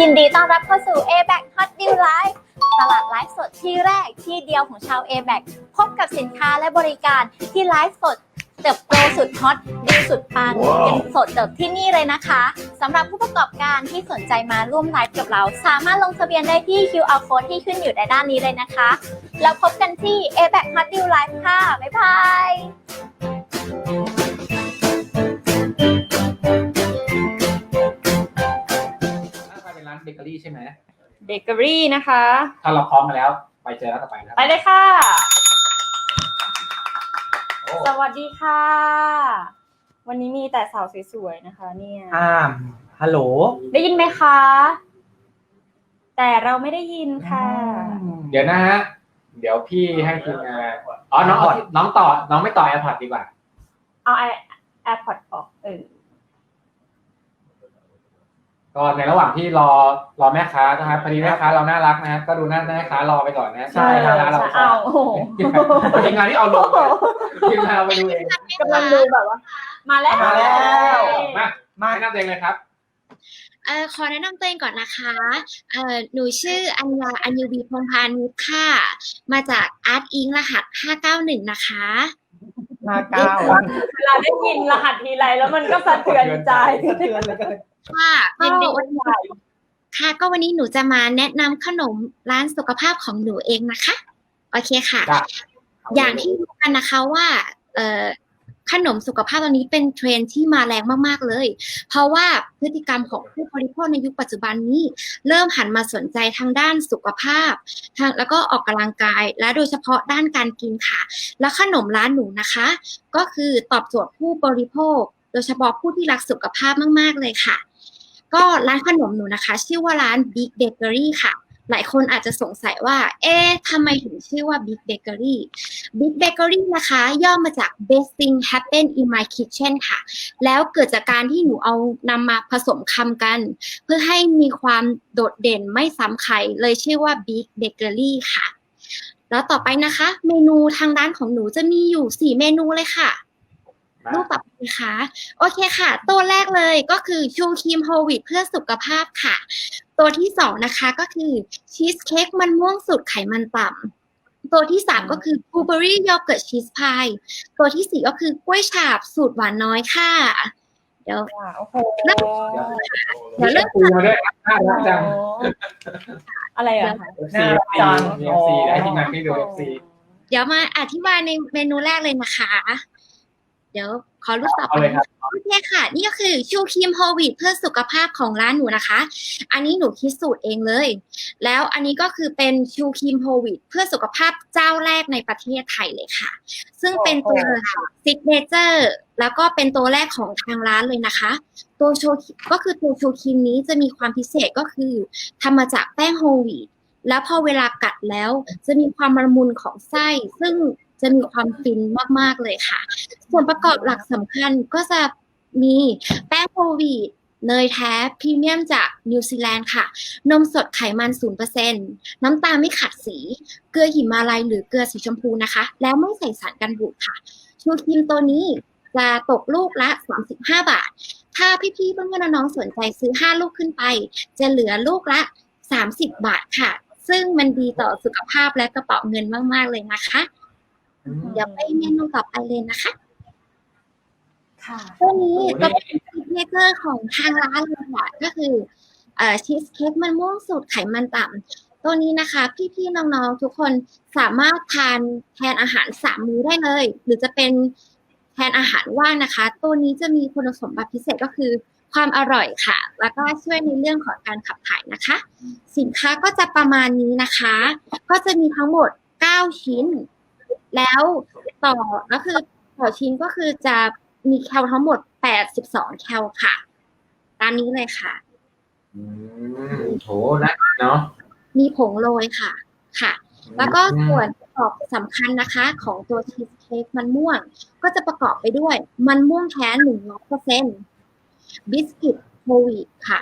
ยินดีต้อนรับเข้าสู่ a b a c Hot Deal Live ตลาดไลฟ์สดที่แรกที่เดียวของชาว a b a c พบกับสินค้าและบริการที่ไลฟ์สดเติบโตสุดฮอตดีสุดปังว้าวกันสดเติบที่นี่เลยนะคะสำหรับผู้ประกอบการที่สนใจมาร่วมไลฟ์กับเรา สามารถลงทะเบียนได้ที่ QR code ที่ขึ้นอยู่ในด้านนี้เลยนะคะ แล้วพบกันที่ a b a c Hot Deal Live ค่ะ บ๊ายบาย เป็นร้านเบเกอรี่ใช่ไหมเบเกอรี่นะคะ ถ้าเราพร้อมกันแล้ว ไปเจอร้านต่อไปนะครับไปเลยค่ะ โอ้สวัสดีค่ะ วันนี้มีแต่สาวสวยๆนะคะ เนี่ยอ่าฮัลโหลได้ยินไหมคะ แต่เราไม่ได้ยินค่ะ เดี๋ยวนะฮะ เดี๋ยวพี่ให้ทีมงานอ๋อน้องเอาที่น้องต่อ น้องไม่ต่อ AirPods ดีกว่า เอาแอร์พอร์ตออกเออ ก็ในระหว่างที่รอรอแม่ค้านะครับพอดีแม่ค้าเราน่ารักนะฮะก็ดูหน้าแม่ค้ารอไปก่อนนะใช่ครับแม่ค้าเราใช่เอาโอ้โหทีมงานที่เอาลงทีมงานเราไปดูเองกำลังดูแบบว่า มาแล้วมาแล้วมามาแนะนำตัวเองเลยครับเอ่อขอแนะนำตัวเองก่อนนะคะเอ่อหนูชื่ออัญญาอัญยูบีพงพานุชค่ะ มาจากอาร์ตอิงรหัส 591 นะคะ มาเก้าเวลาได้ยินรหัสทีไรแล้วมันก็สะเทือนใจสะเทือนเหลยกันค่ะเป็นเด็กวันใหญ่ค่ะ ก็วันนี้หนูจะมาแนะนำขนมร้านสุขภาพของหนูเองนะคะ โอเคค่ะจ้ะอย่างที่รู้กันนะคะว่า เอ่อ ขนมสุขภาพตอนนี้เป็นเทรนด์ที่มาแรงมากๆเลย เพราะว่าพฤติกรรมของผู้บริโภคในยุคปัจจุบันนี้ เริ่มหันมาสนใจทางด้านสุขภาพทางแล้วก็ออกกำลังกาย และโดยเฉพาะด้านการกินค่ะ และขนมร้านหนูนะคะ ก็คือตอบโจทย์ผู้บริโภค โดยเฉพาะผู้ที่รักสุขภาพมาก ๆเลยค่ะ ก็ร้านขนมหนูนะคะ ชื่อว่าร้าน Big Bakery ค่ะ หลายคนอาจจะสงสัยว่า เอ๊ะทำไมถึงชื่อว่า Big Bakery Big Bakery นะคะ ย่อมาจาก Best Thing Happen in My Kitchen ค่ะ แล้วเกิดจากการที่หนูเอานำมาผสมคำกัน เพื่อให้มีความโดดเด่นไม่ซ้ำใคร เลยชื่อว่า Big Bakery ค่ะ แล้วต่อไปนะคะ เมนูทางด้านของหนูจะมีอยู่ 4 เมนูเลยค่ะ รูปต่อไปนะคะโอเคค่ะ ตัวแรกเลยก็คือชูครีมโฮลวีตเพื่อสุขภาพค่ะ ตัวที่สองนะคะก็คือชีสเค้กมันม่วงสูตรไขมันต่ำตัวที่สามก็คือบลูเบอรี่โยเกิร์ตชีสพายตัวที่สี่ก็คือกล้วยฉาบสูตรหวานน้อยค่ะ เดี๋ยวโอ้โหเดี๋ยวเริ่มคุยมาด้วยครับน่ารักจังอะไรอะคะ FC จัง FC ได้ทีมงานที่ดู FC เดี๋ยวมาอธิบายในเมนูแรกเลยนะคะ เดี๋ยวขอรูปต่อไปเอาเลยครับโอเคค่ะ นี่ก็คือชูครีมโฮลวีตเพื่อสุขภาพของร้านหนูนะคะ อันนี้หนูคิดสูตรเองเลย แล้วอันนี้ก็คือเป็นชูครีมโฮลวีตเพื่อสุขภาพเจ้าแรกในประเทศไทยเลยค่ะ ซึ่งเป็นตัวซิกเนเจอร์แล้วก็เป็นตัวแรกของทางร้านเลยนะคะ ตัวโชก็คือตัวชูครีมนี้จะมีความพิเศษก็คือทำมาจากแป้งโฮลวีตแล้วพอเวลากัดแล้วจะมีความละมุนของไส้ ซึ่ง จะมีความฟินมากๆเลยค่ะ ส่วนประกอบหลักสำคัญก็จะมีแป้งโฮวีตเนยแท้พรีเมียมจากนิวซีแลนด์ค่ะ นมสดไขมัน 0%น้ำตาลไม่ขัดสี เกลือหิมาลัยหรือเกลือสีชมพูนะคะ แล้วไม่ใส่สารกันบูดค่ะ ชูครีมตัวนี้จะตกลูกละ 35 บาท ถ้าพี่ๆเพื่อนๆน้องๆสนใจซื้อ 5 ลูกขึ้นไป จะเหลือลูกละ 30 บาทค่ะ ซึ่งมันดีต่อสุขภาพและกระเป๋าเงินมากๆเลยนะคะ เดี๋ยวไปเมนูต่อไปเลยนะคะค่ะตัวนี้โอ้โหก็เป็นซิกเนเจอร์ของทางร้านเลยค่ะก็คือเอ่อชีสเค้กมันม่วงสูตรไขมันต่ำตัวนี้นะคะ พี่ๆน้องๆทุกคนสามารถทานแทนอาหารสามมื้อได้เลย หรือจะเป็นแทนอาหารว่างนะคะ ตัวนี้จะมีคุณสมบัติพิเศษก็คือ ความอร่อยค่ะ แล้วก็ช่วยในเรื่องของการขับถ่ายนะคะ สินค้าก็จะประมาณนี้นะคะ ก็จะมีทั้งหมด 9 ชิ้น แล้วต่อก็คือต่อชิ้นก็คือจะมีแคลทั้งหมด 82 แคลค่ะ ตามนี้เลยค่ะ อืมโหนะเนาะ มีผงโรยค่ะ ค่ะ แล้วก็ส่วนประกอบสำคัญนะคะ ของตัวชีสเค้กมันม่วง ก็จะประกอบไปด้วย มันม่วงแท้หนึ่งร้อยเปอร์เซ็นต์บิสกิตโฮลวีตค่ะ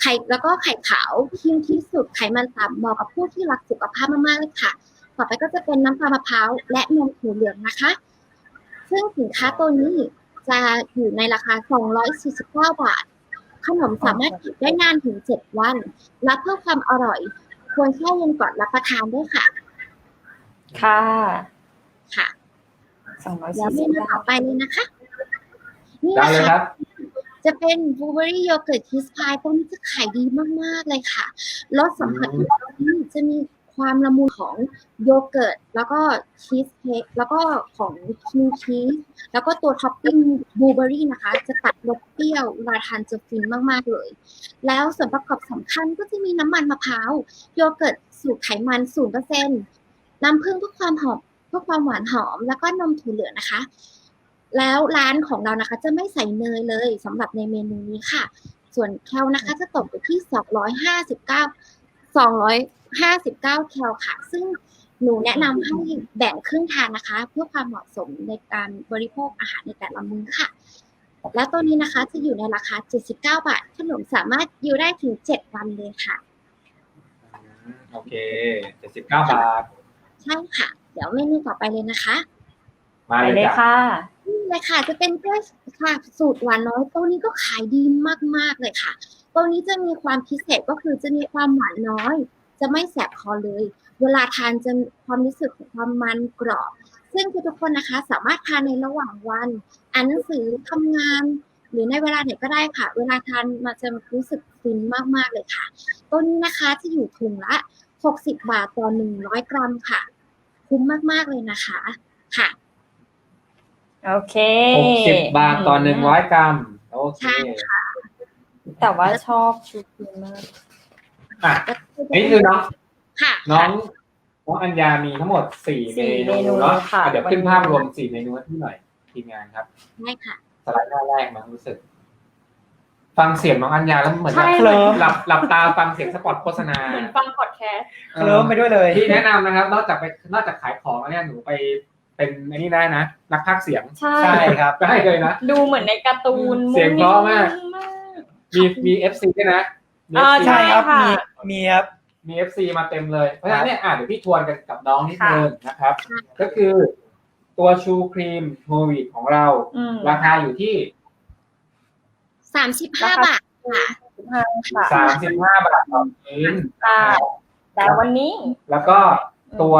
ไข่แล้วก็ไข่ขาวที่ที่สุดไขมันต่ำเหมาะกับผู้ที่รักสุขภาพมากๆเลยค่ะ ต่อไปก็จะเป็นน้ำตาลมะพร้าวและนมถั่วเหลืองนะคะ ซึ่งสินค้าตัวนี้จะอยู่ในราคา 249 บาท ขนมสามารถเก็บได้นานถึง 7 วัน และเพื่อความอร่อย ควรแช่เย็นก่อนรับประทานด้วยค่ะ ค่ะ ค่ะสองร้อยแล้วสี่เมสิบนูต่อไปเลยนะคะ นี่ได้นะเลยคะครับ จะเป็นบลูเบอรี่โยเกิร์ตชีสพายตรงนี้จะขายดีมาก ๆ เลยค่ะรสสัมผัสที่นี่จะมี ความละมุนของโยเกิร์ต แล้วก็ชีสเค้กแล้วก็ของครีมชีสแล้วก็ตัวท็อปปิ้งบลูเบอรี่นะคะ จะตัดรสเปรี้ยวเวลาทานจะฟินมากๆเลย แล้วส่วนประกอบสำคัญก็จะมีน้ำมันมะพร้าว โยเกิร์ตสูตรไขมัน0%น้ำผึ้งเพื่อความหอมเพื่อความหวานหอม แล้วก็นมถั่วเหลืองนะคะ แล้วร้านของเรานะคะจะไม่ใส่เนยเลยสำหรับในเมนูนี้ค่ะ ส่วนแคลนะคะจะตกอยู่ที่ 259 259แคลค่ะ ซึ่งหนูแนะนำให้แบ่งครึ่งทานนะคะ เพื่อความเหมาะสมในการบริโภคอาหารในแต่ละมื้อค่ะ และตัวนี้นะคะจะอยู่ในราคา 79 บาท ขนมสามารถอยู่ได้ถึง 7 วันเลยค่ะ โอเคเจ็ดสิบเก้าบาท ใช่ค่ะ เดี๋ยวเมนูต่อไปเลยนะคะ มาไปเลยเลยจ้ะค่ะ นี่เลยค่ะจะเป็นกล้วยค่ะสูตรหวานน้อยตัวนี้ก็ขายดีมากๆเลยค่ะตัวนี้จะมีความพิเศษก็คือจะมีความหวานน้อย จะไม่แสบคอเลย เวลาทานจะมีความรู้สึกของความมันกรอบ ซึ่งทุกๆคนนะคะสามารถทานในระหว่างวัน อ่านหนังสือทำงาน หรือในเวลาไหนก็ได้ค่ะ เวลาทานมาจะรู้สึกฟินมากๆเลยค่ะ ตัวนี้นะคะจะอยู่ถุงละ 60 บาทต่อ 100 กรัมค่ะ คุ้มมากๆเลยนะคะค่ะโอเคหกสิบบาทต่อหนึ่งร้อยกรัม โอเคใช่ค่ะแต่ว่าชอบชุดนี้มาก อะนี่คือน้องค่ะน้องน้องอัญญามีทั้งหมดสี่สี่เมเมนูนูเนาะค่ะอะ เดี๋ยวขึ้นวันนี้ภาพรวมสี่เมนูให้พี่หน่อยทีมงานครับ ได้ค่ะ สไลด์หน้าแรกมั้งรู้สึก ฟังเสียงน้องอัญญาแล้วเหมือนใช่แบบเคลิ้มหลับหลับตาฟังเสียงสปอตโฆษณาเหมือนฟังพอดแคสต์เคลิ้มไปด้วยเลยที่แนะนำนะครับ นอกจากไปนอกจากขายของแล้วเนี่ยหนูไปเป็นอันนี้ได้นะนักพากย์เสียงใช่ ใช่ครับ ได้เลยนะ ดูเหมือนในการ์ตูนเสียงเพราะมากมุ้งมิ้งมากมีมีเอฟซีด้วยนะ มี อ่า FC ใช่ใช่ครับค่ะมีมีครับ มีเอฟซีมาเต็มเลย เพราะฉะนั้นเนี่ยอะเดี๋ยวพี่ทวนกันกับน้องนิดนึงนะครับค่ะก็คือตัวชูครีมโฮวีดของเรา อืมราคาอยู่ที่ สามสิบห้าบาทค่ะ ค่ะสามสิบห้าบาทต่อชิ้นค่ะแต่วันนี้ แล้วก็ตัว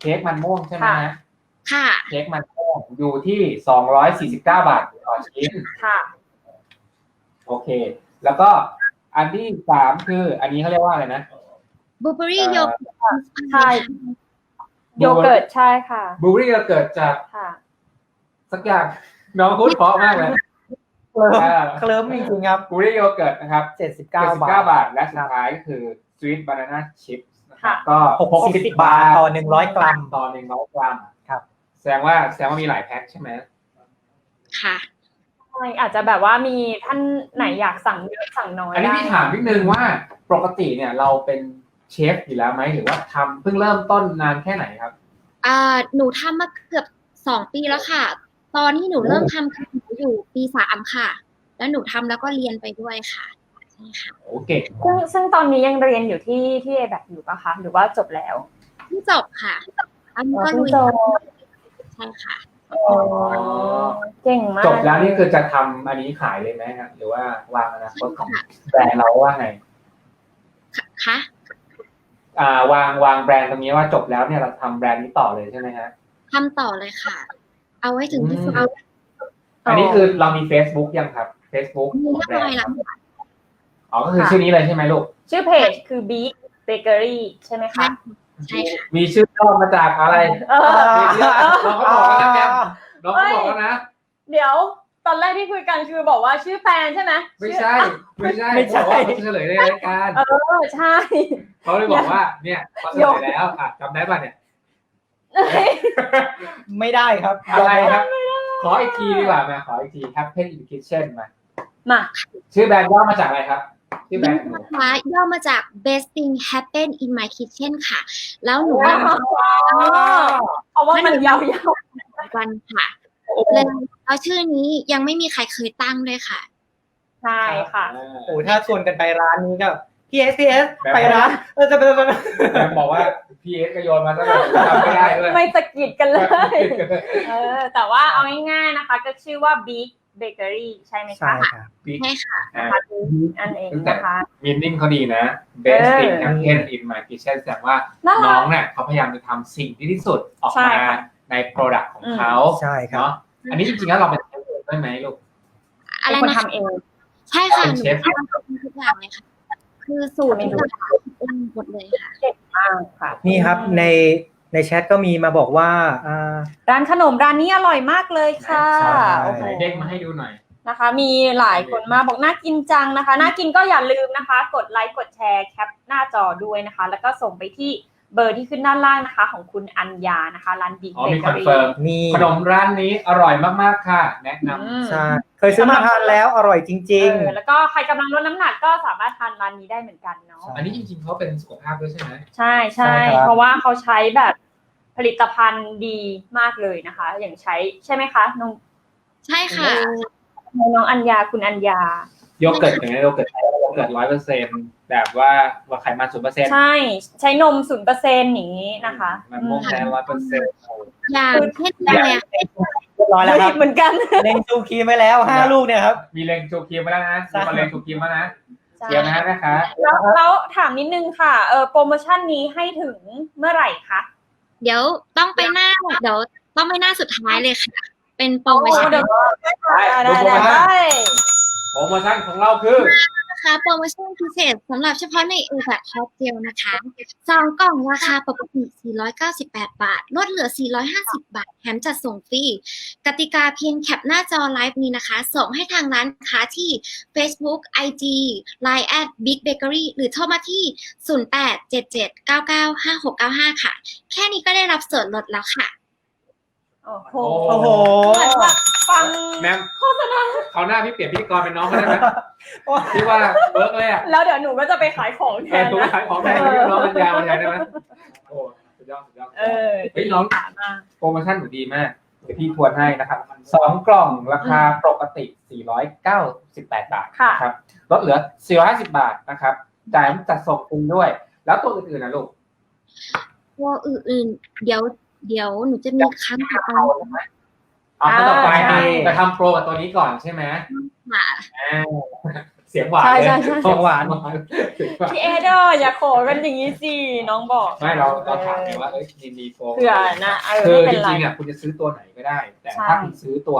เค้กมันม่วงใช่ไหมค่ะ ฮะค่ะ เค้กมันม่วงอยู่ที่สองร้อยสี่สิบเก้าบาทต่อชิ้น ค่ะ โอเค แล้วก็ อันที่สามคือ อันนี้เขาเรียกว่าอะไรนะบลูเบอรี่โยเกิร์ตใช่โยเกิร์ตใช่ค่ะบลูเบอรี่เราเกิดจากค่ะสักอย่างน้องพูดเพราะมากเลยเคลิ้มอ่าเคลิ้มจริงๆครับบลูเบอรี่โยเกิร์ตนะครับเจ็ดสิบเก้า79บาทบาท และสุดท้ายก็คือ sweet banana chips นะครับค่ะก็หกสิบบาทต่อหนึ่งร้อยกรัมต่อหนึ่งร้อยกรัมครับ แสดงว่าแสดงว่ามีหลายแพ็คใช่ไหมค่ะใช่อาจจะแบบว่ามีท่านไหนอยากสั่งเยอะสั่งน้อยอันนี้ได้พี่ถามนิดนึงว่าปกติเนี่ยเราเป็นเชฟอยู่แล้วไหมหรือว่าทำเพิ่งเริ่มต้นนานแค่ไหนครับ อ่าหนูทำมาเกือบสองปีแล้วค่ะ ตอนที่หนูเริ่มทำคือหนูอยู่ปีสามค่ะ แล้วหนูทำแล้วก็เรียนไปด้วยค่ะใช่ค่ะโอเก่งซึ่งซึ่งตอนนี้ยังเรียนอยู่ที่ที่เอแบบอยู่ปะคะหรือว่าจบแล้ว เพิ่งจบค่ะอันนี้ก็เพิ่ลุงยจบใช่ค่ะ อ๋อเก่งมากจบแล้วนี่คือจะทำอันนี้ขายเลยไหมครับหรือว่าวางอนาคตของแบรนด์เราว่าไงค่ะอ่าวางวางแบรนด์ตรงนี้ว่าจบแล้วเนี่ยเราทำแบรนด์นี้ต่อเลยใช่ไหมฮะ ทำต่อเลยค่ะ เอาไว้ถึงที่สุดอืมอันนี้คือเรามี Facebook ยังครับ Facebook มีของเรียบแบรร้อนยด์แล้วค่ะอ๋อก็คือชื่อนี้เลยใช่ไหมลูก ชื่อเพจคือ Big Bakery ใช่ไหมคะ ใช่ค่ะมีชื่อย่อมาจากอะไรเออเดี๋ยวๆน้องเขาบอกแล้วนะแกมน้องเขาบอกแล้วนะเดี๋ยวตอนแรกที่คุยกันคือบอกว่าชื่อแฟนใช่ไหมไม่ใช่ ไม่ใช่ไม่ใช่ เขาบอกว่าเขาเฉลยในรายการเออใช่ เขาเลยบอกว่าเนี่ยเขาเฉลยแล้วอะจำได้ป่ะเนี่ยไม่ได้ครับอะไรครับ ขออีกทีดีกว่ามาขออีกที Happen in the Kitchen มามา ชื่อแบรนด์ย่อมาจากอะไรครับ ชื่อแบรบิ๊นกด์หนูนะคะย่อมาจาก best thing happen in my kitchen ค่ะ แล้วหนูว่าเพราะว่ามันยาววันค่ะเลยแล้วชื่อนี้ยังไม่มีใครเคยตั้งเลยค่ะๆใช่ค่ะอ่าโอ้ถ้าชวนกันไปร้านนี้ก็พีเอสพีเอสไปร้านเออจะไปไปไปแบรนด์บอกว่าพีเอสก็โยนมาตั้งแต่จำไม่ได้ด้วยไม่สะกิดกันเลย เออ แต่ว่าเอาง่ายๆนะคะ ก็ชื่อว่า Big เบเกอรี่ใช่ไหมใช่คะครับใช่ค่ะ อ่านะคะอันเองนะคะ มินนิ่งเขาดีนะ best เออ thing happen in my kitchen แสดงว่าน่ารักน้องเนี่ยเขาพยายามจะทำสิ่งที่ดีที่สุดออกใช่มาค่ะ ใน product ของเขาใช่ครับ เนาะอันนี้จริงๆแล้วเราเป็นเชฟด้วยไหมลูก อะไรเป็นคนนะทำเอง ใช่ค่ะเป็นหนูเชฟ ทำทุกอย่างเลยค่ะ คือสูตรทุกอย่างเองหมดเลยค่ะ มากค่ะ นี่ครับใน ในแชทก็มีมาบอกว่าอ่า ร้านขนมร้านนี้อร่อยมากเลยค่ะใช่ โอ้โห ไหนเด้งมาให้ดูหน่อย นะคะมีหลายคนมาบอกน่ากินจังนะคะ น่ากินก็อย่าลืมนะคะ กดไลค์กดแชร์แคปหน้าจอด้วยนะคะ แล้วก็ส่งไปที่ เบอร์ที่ขึ้นด้านล่างนะคะ ของคุณอัญญานะคะร้านบิ๊กอ๋อเบมีคเกออนรี่ เฟิร์มมีขนมร้านนี้อร่อยมากๆค่ะ แนะนำ ใช่เคยซื้อมาทานแล้วอร่อยจริง เออแล้วก็ใครกำลังลดน้ำหนักก็สามารถทานร้านนี้ได้เหมือนกันเนาะใช่อันนี้จริงๆเขาเป็นสุขภาพด้วยใช่ไหม ใช่ใช่ ใช่ครับ เพราะว่าเขาใช้แบบผลิตภัณฑ์ดีมากเลยนะคะ อย่างใช้ใช่ไหมคะน้องใช่ค่ะ น้องอัญญาคุณอัญญาโยเกิร์ตอย่างนี้โยเกิร์ตโย เกิร์ตร้อยเปอร์เซ็นต์แบบว่าว่าไขมันศูนย์เปอร์เซ็นต์ใช่ใช้นมศูนย์เปอร์เซ็นต์อย่างนี้นะคะมันม่วงแท้ร้อยเปอร์เซ็นต์อย่างเช่นอะไรอะๆเรียบร้อยแล้วครับเหมือนกันเล็งซูครีมไว้แล้วห้าลูกเนี่ยครับมีเลงชูครีมมาแล้วนะใช่มีมาเลงชูครีมมานะเดี๋ยวนะนะคะแล้วแล้วถามนิดนึงค่ะเออโปรโมชั่นนี้ให้ถึงเมื่อไหร่คะเดี๋ยวต้องไปหน้าเดี๋ยวต้องไปหน้าสุดท้ายเลยค่ะ เป็นโปรโมชั่นเดี๋ยวได้ดูได้โปรโมชั่นได้โปรโมชั่นของเราคือนะ คะโปรโมชั่นพิเศษสำหรับเฉพาะในเอแบคฮอตเจลนะคะสองกล่องราคาปกติ 498 บาท ลดเหลือ 450 บาท แถมจัดส่งฟรี กติกาเพียงแคปหน้าจอไลฟ์นี้นะคะ ส่งให้ทางร้านค้าที่ Facebook IG Line at Big Bakery หรือโทรมาที่ 0877995695 ค่ะ แค่นี้ก็ได้รับส่วนลดแล้วค่ะ โอ้โหโอ้โห เหมือนแบบฟังแมมเขาวหน้าพี่เปลี่ยนพิธีกรเป็นน้องเขาได้ไหมพี่ว่าเวิร์กเลยอะแล้วเดี๋ยวหนูก็จะไปขายของแทแทนนตัวนะขายของแทนพี่น้องมันยาวมันยาวได้ไหมโอ้สุดยอดสุดยอดเออเฮ้ยน้องถามมาโปรโมชั่นหนูดีมาก เดี๋ยวพี่ทวนให้นะครับสองกล่องราคาปกติ 498 บาทค่ะนะครับลดเหลือ 450 บาทนะครับจ่ายจัดส่งฟรีด้วย แล้วตัวอื่นๆนะลูก ตัวอื่นๆ เดี๋ยว เดี๋ยวหนูจะมีครั้งต่อไปเอาไหมเอาครั้งต่อไปใช่นะจะทำโปรกับตัวนี้ก่อนใช่ไหมค่ะอ่าเสียงหวานใช่เลยใช่ใช่เสียงหวานเสียงหวานพี่เอเดอร์อย่าขอกันอย่างนี้สิน้องบอกไม่เราเราถามไงว่าเอ้ยมีมีโปร เผื่อนะเออคือไม่จเป็นไร ริงๆอะคุณจะซื้อตัวไหนก็ได้ แต่ใช่ถ้าคุณซื้อตัว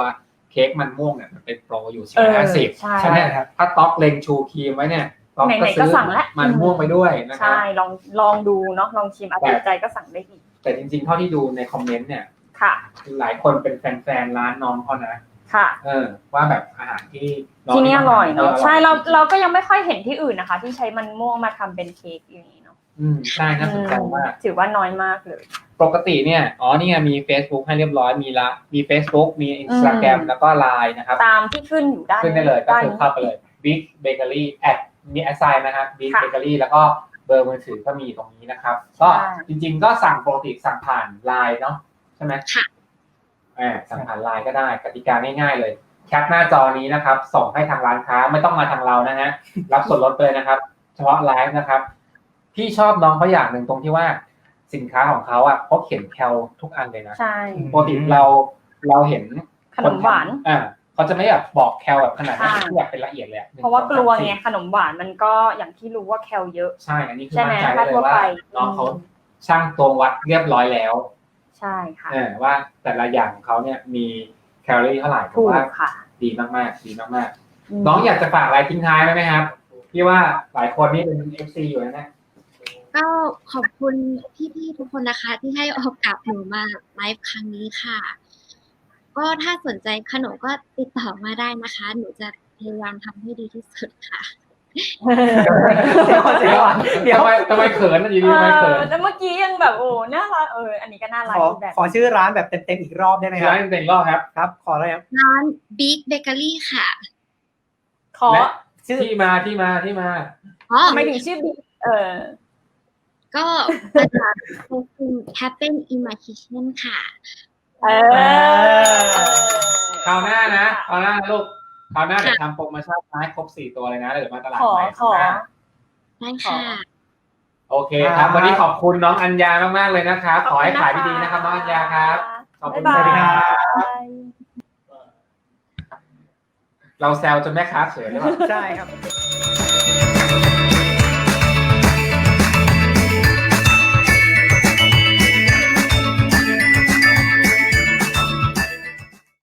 เค้กมันม่วงเนี่ยมันเป็นโปรอยู่เออ450ใช่ใช่ไหมครับถ้าต๊อกเลงชูครีมไว้เนี่ยต๊อกไหนก็ๆก็ซื้อสั่งแล้วมันม่วงไปด้วยนะครับ ใช่ลองลองดูเนาะลองชิมอาติดใจก็สั่งได้อีก แต่จริงๆ เท่าที่ดูในคอมเมนต์เนี่ย ค่ะ หลายคนเป็นแฟนๆ ร้านน้องเขานะ ค่ะ เออ ว่าแบบอาหารที่งที่นี่อร่อยเนาะทำใช่ เรา เราก็ยังไม่ค่อยเห็นที่อื่นนะคะ ที่ใช้มันม่วงมาทำเป็นเค้กอย่างนี้เนาะอืมใช่น่าสนใจมาก ถือว่าน้อยมากเลย ปกติเนี่ย อ๋อนี่ไงมี Facebook ให้เรียบร้อย มีละ มี Facebook มี Instagram อืม แล้วก็ Line นะครับ ตามที่ขึ้นอยู่ด้านขึ้นได้เลยก็ด้านคือนี้ เข้าไปเลย Big Bakery แอดมีแอสไซน์นะครับ Big ค่ะ Bakery แล้วก็เบอร์มือถือก็มีตรงนี้นะครับ ก็ใช่จริง ๆ ก็สั่งปกติสั่งผ่าน Line เนาะใช่ไหมค่ะอ่าสั่งผ่าน Line ก็ได้กติกาง่ายๆเลยแคปหน้าจอนี้นะครับ ส่งให้ทางร้านค้าไม่ต้องมาทางเรานะฮะรับส่วนลดเลยนะครับ เฉพาะไลฟ์นะครับพี่ชอบน้องเขาอย่างหนึ่งตรงที่ว่าสินค้าของเขาอะเขาเขียนแคลทุกอันเลยนะใช่ปกติเราเราเห็นขนมหวานอ่า เขาจะไม่แบบบอกแคลแบบขนาดนั้นใช่ที่แบบเป็นละเอียดเลยอหนึ่งเพราะว่ากลัวสอสมไงสี่ขนมหวานมันก็อย่างที่รู้ว่าแคลเยอะใช่อันนี้คือใช่ไหมมั่นใจได้เลยทั่วว่าไปน้องเขาอืมช่างตวงวัดเรียบร้อยแล้ว ใช่ค่ะเออว่าแต่ละอย่างของเขาเนี่ยมีแคลอรี่เท่าไหร่ผถูมกว่าค่ะดีมากๆดีมากมๆน้องอยากจะฝากอะไรทิ้งท้ายไหมไหมครับพี่ว่าหลายคนนี่เป็นเอฟซีอยู่นะเนี่ยก็ขอบคุณพี่ๆทุกคนนะคะ ที่ให้โอกาสหนูมาไลฟ์ครั้งนี้ค่ะ ก็ถ้าสนใจขนมก็ติดต่อมาได้นะคะ หนูจะพยายามทำให้ดีที่สุดค่ะ เดี๋ยวเดี๋ยวเดี๋ยวทำไมทำไมเขินอยู่ดีทำไมเขินเออแล้วเมื่อกี้ยังแบบโอ้น่ารักเอออันนี้ก็น่ารักขออีกแบบขอชื่อร้านแบบเต็มๆอีกรอบได้ไหมคร้ารับนเต็งรอบครับ ครับ ขออะไรครับร้าน Big Bakery ค่ะขอและ ชื่อที่มาที่มาที่มา อ๋อทำไมถึงชื่อบิ๊กเออ ก็มาจากโคคุ Happen in my kitchen ค่ะ เออคราวหน้านะคราวหน้านะลูกคราวหน้าเดี๋ยวทำโปรโมชั่นมาให้ครบสี่ตัวเลยนะเดี๋ยวมาตลาดขอใหม่ขอคราวหน้าได้ค่ะ โอเคครับ วันนี้ขอบคุณน้องอัญญามากๆเลยนะครับขอให้ขายดีๆนะครับน้องอัญญาครับ ขอบคุณบ๊ายบายสวัสดีครับบายเราแซวจนแม่ค้าเขินหรือเปล่า ใช่ครับ